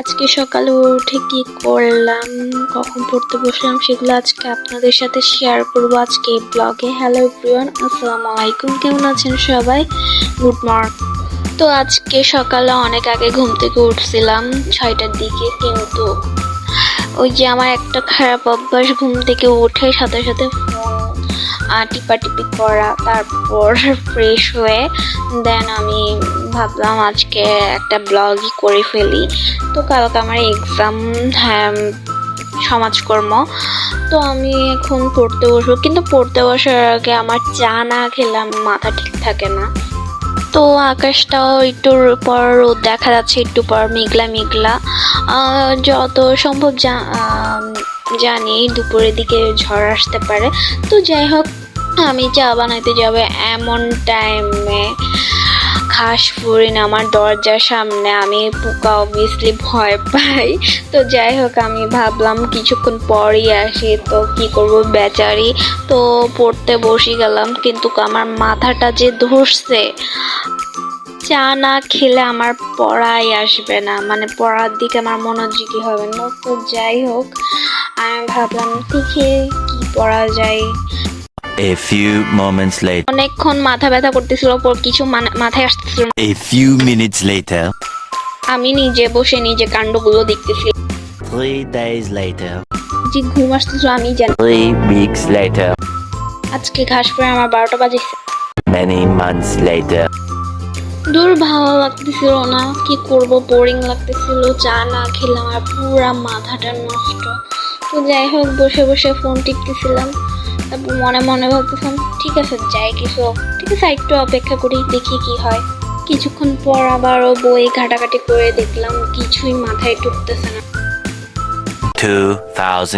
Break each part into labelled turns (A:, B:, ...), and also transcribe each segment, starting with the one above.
A: আজকে সকালে উঠে কি করলাম, কখন পড়তে বসলাম সেগুলো আজকে আপনাদের সাথে শেয়ার করব আজকে ব্লগে হ্যালো এভরিওয়ান আসসালামু আলাইকুম। কেমন আছেন সবাই? গুড মর্নিং তো আজকে সকালে অনেক আগে ঘুম থেকে উঠছিলাম ছয়টার দিকে, কিন্তু ওই যে আমার একটা খারাপ অভ্যাস, ঘুম থেকে উঠে সাথে সাথে ফোন টিপাটিপি করা, তারপর ফ্রেশ হয়ে দেন আমি ভাবলাম আজকে একটা ব্লগই করে ফেলি। তো কালকে আমার এক্সাম হ্যাঁ সমাজকর্ম। তো আমি এখন পড়তে বসবো। কিন্তু পড়তে বসার আগে আমার চা না খেলে আমার মাথা ঠিক থাকে না। তো আকাশটাও একটু পর রোদ দেখা যাচ্ছে, একটু পর মেঘলা মেঘলা। যত সম্ভব জানি দুপুরের দিকে ঝড় আসতে পারে। তো যাই হোক, আমি চা বানাইতে যাবে এমন টাইমে ঘাস ফুরিন আমার দরজার সামনে, আমি পোকা অবভিয়াসলি ভয় পাই। তো যাই হোক, আমি ভাবলাম কিছুক্ষণ পরই আসি, তো কি করব বেচারি? তো পড়তে বসে গেলাম, কিন্তু আমার মাথাটা যে ধরছে, চা না খেলে আমার পড়াই আসবে না। মানে পড়ার দিকে আমার মনোযোগী হবে না। তো যাই হোক, আমি ভাবলাম, দেখি কি পড়া যায়?
B: A few moments later.
A: অনেকক্ষণ মাথা ব্যথা করতেছিল পর কিছু মাথায় আসতেছিল না।
B: A few minutes later.
A: আমি নিজে বসে নিজে কাণ্ডগুলো দেখতেছি
B: Three days later.
A: যে ঘুম আসতেছিল আমি জানি
B: Three weeks later.
A: আজকে ঘাস পরে আমার বারোটা বাজেছে
B: Many months later.
A: দূর ভালো লাগতেছিল না কি করব বোরিং লাগতেছিল চা না খেলে আমার পুরা মাথাটা নষ্ট তো যাই হোক বসে বসে ফোন টিপতেছিলাম তারপর মনে মনে ভাবতেছিলাম ঠিক আছে যাই কিছু। ঠিক আছে একটু অপেক্ষা করি দেখি কি হয়। কিছুক্ষণ পর আবারও বই ঘাটাঘাটি করে দেখলাম কিছুই মাথায় ঢুকতেছে না।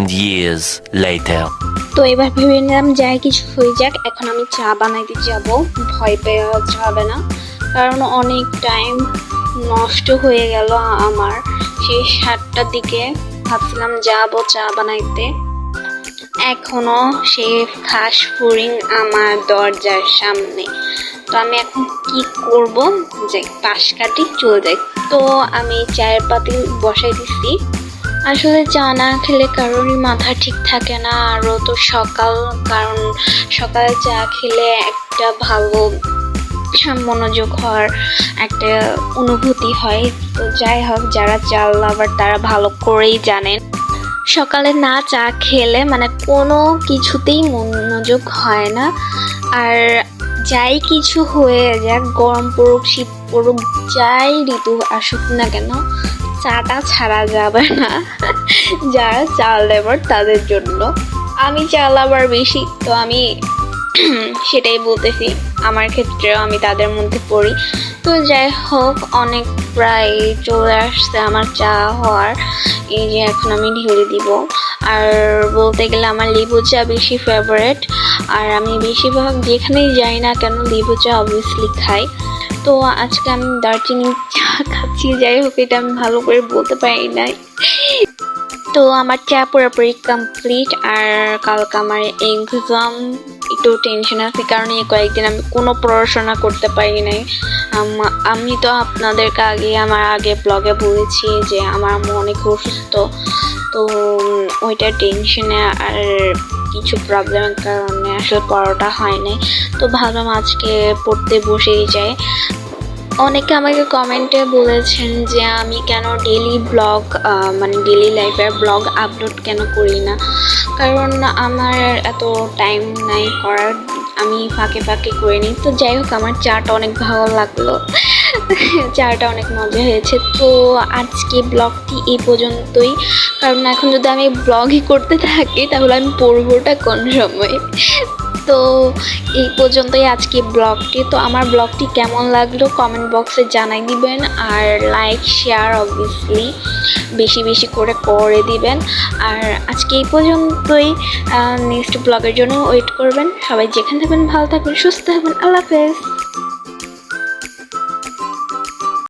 B: years later.
A: তো এবার ভেবে নিলাম যাই কিছু হয়ে যাক এখন আমি চা বানাইতে যাব। ভয় পেয়ে যাবে না। কারণ অনেক টাইম নষ্ট হয়ে গেল আমার। সেই সাতটার দিকে ভাবছিলাম যাব চা বানাইতে। এখনও সে ঘাস ফুরিং আমার দরজার সামনে। তো আমি এখন কি করব? যে পাশ কাটি চলে যাই। তো আমি চায়ের পাতি বসাই দিচ্ছি আসলে চা না খেলে কারোরই মাথা ঠিক থাকে না। আরও তো সকাল, কারণ সকালে চা খেলে একটা ভালো মনোযোগ হওয়ার একটা অনুভূতি হয়। তো যাই হোক, যারা চাল লাভার তারা ভালো করেই জানেন। সকালে না চা খেলে মানে কোনো কিছুতেই মনোযোগ হয় না। আর যাই কিছু হয়ে যাক, গরম পড়ুক, শীত পড়ুক, যাই ঋতু আসুক না কেন, চাটা ছাড়া যাবে না। যারা চাল লেবার তাদের জন্য। আমি চাল আবার বেশি, তো আমি সেটাই বলতেছি। আমার ক্ষেত্রেও আমি তাদের মধ্যে পড়ি। তো যাই হোক, অনেক প্রায় চলে আসছে আমার চা হওয়ার। এই যে এখন আমি ঢেলে দিব। আর বলতে গেলে আমার লেবু চা বেশি ফেভারেট আর আমি বেশিরভাগ যেখানেই যাই না কেন লেবু চা অবভিয়াসলি খাই। তো আজকে আমি দারচিনি চা খাচ্ছি, যাই হোক, এটা আমি ভালো করে বলতে পারি নাই। তো আমার চা পুরোপুরি কমপ্লিট আর কালকে আমার এক্সাম একটু টেনশন আছে, কারণ এই কয়েকদিন আমি কোনো পড়াশোনা করতে পারি নাই। আমি তো আপনাদেরকে আগে আমার আগে ব্লগে বলেছি যে আমার আম্মু অনেক অসুস্থ। তো ওইটা টেনশনে আর কিছু প্রবলেমের কারণে আসলে পড়াটা হয় নাই তো ভাবলাম আজকে পড়তে বসেই যাই। অনেকে আমাকে কমেন্টে বলেছেন যে আমি কেন ডেলি ব্লগ মানে ডেলি লাইফের ব্লগ আপলোড কেন করি না? কারণ আমার এত টাইম নাই করার, আমি ফাঁকে ফাঁকে করে নিই। তো যাই হোক, আমার চাটা অনেক ভালো লাগল। চাটা অনেক মজা হয়েছে। তো আজকে ব্লগটি এই পর্যন্তই। কারণ এখন যদি আমি ব্লগই করতে থাকি, তাহলে আমি পড়বোটা কোন সময়? তো এই পর্যন্তই আজকে ব্লগটি। তো আমার ব্লগটি কেমন লাগল কমেন্ট বক্সে জানাই দিবেন আর লাইক, শেয়ার অবভিয়াসলি বেশি বেশি করে করে দিবেন। আর আজকে এই পর্যন্তই নেক্সট ব্লগের জন্য ওয়েট করবেন। সবাই যেখানে থাকবেন, ভালো থাকবেন, সুস্থ থাকবেন। আল্লাহ হাফেজ।